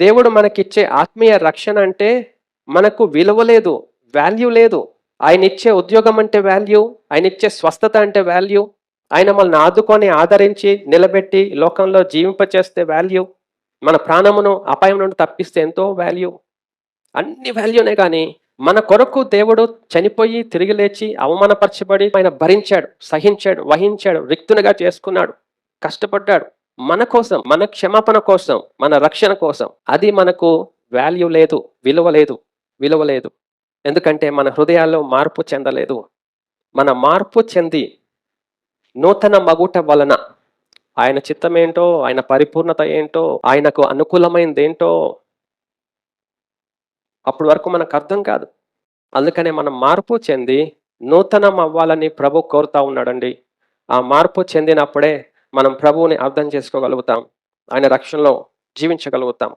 దేవుడు మనకిచ్చే ఆత్మీయ రక్షణ అంటే మనకు విలువ లేదు వాల్యూ లేదు. ఆయన ఇచ్చే ఉద్యోగం అంటే వాల్యూ ఆయన ఇచ్చే స్వస్థత అంటే వాల్యూ ఆయన మనల్ని ఆదుకొని ఆదరించి నిలబెట్టి లోకంలో జీవింపచేస్తే వాల్యూ మన ప్రాణమును అపాయం నుండి తప్పిస్తే ఎంతో వాల్యూ అన్ని వాల్యూనే కానీ మన కొరకు దేవుడు చనిపోయి తిరిగి లేచి అవమానపరచబడి ఆయన భరించాడు సహించాడు వహించాడు రిక్తునిగా చేసుకున్నాడు కష్టపడ్డాడు. మన కోసం మన క్షమాపణ కోసం మన రక్షణ కోసం. అది మనకు వాల్యూ లేదు విలువ లేదు విలువ లేదు. ఎందుకంటే మన హృదయాల్లో మార్పు చెందలేదు. మన మార్పు చెంది నూతన మగుట వలన ఆయన చిత్తమేంటో ఆయన పరిపూర్ణత ఏంటో ఆయనకు అనుకూలమైనది ఏంటో అప్పటి వరకు మనకు అర్థం కాదు. అందుకనే మనం మార్పు చెంది నూతనం అవ్వాలని ప్రభు కోరుతా ఉన్నాడండి. ఆ మార్పు చెందినప్పుడే మనం ప్రభువుని అర్థం చేసుకోగలుగుతాం. ఆయన రక్షణలో జీవించగలుగుతాం.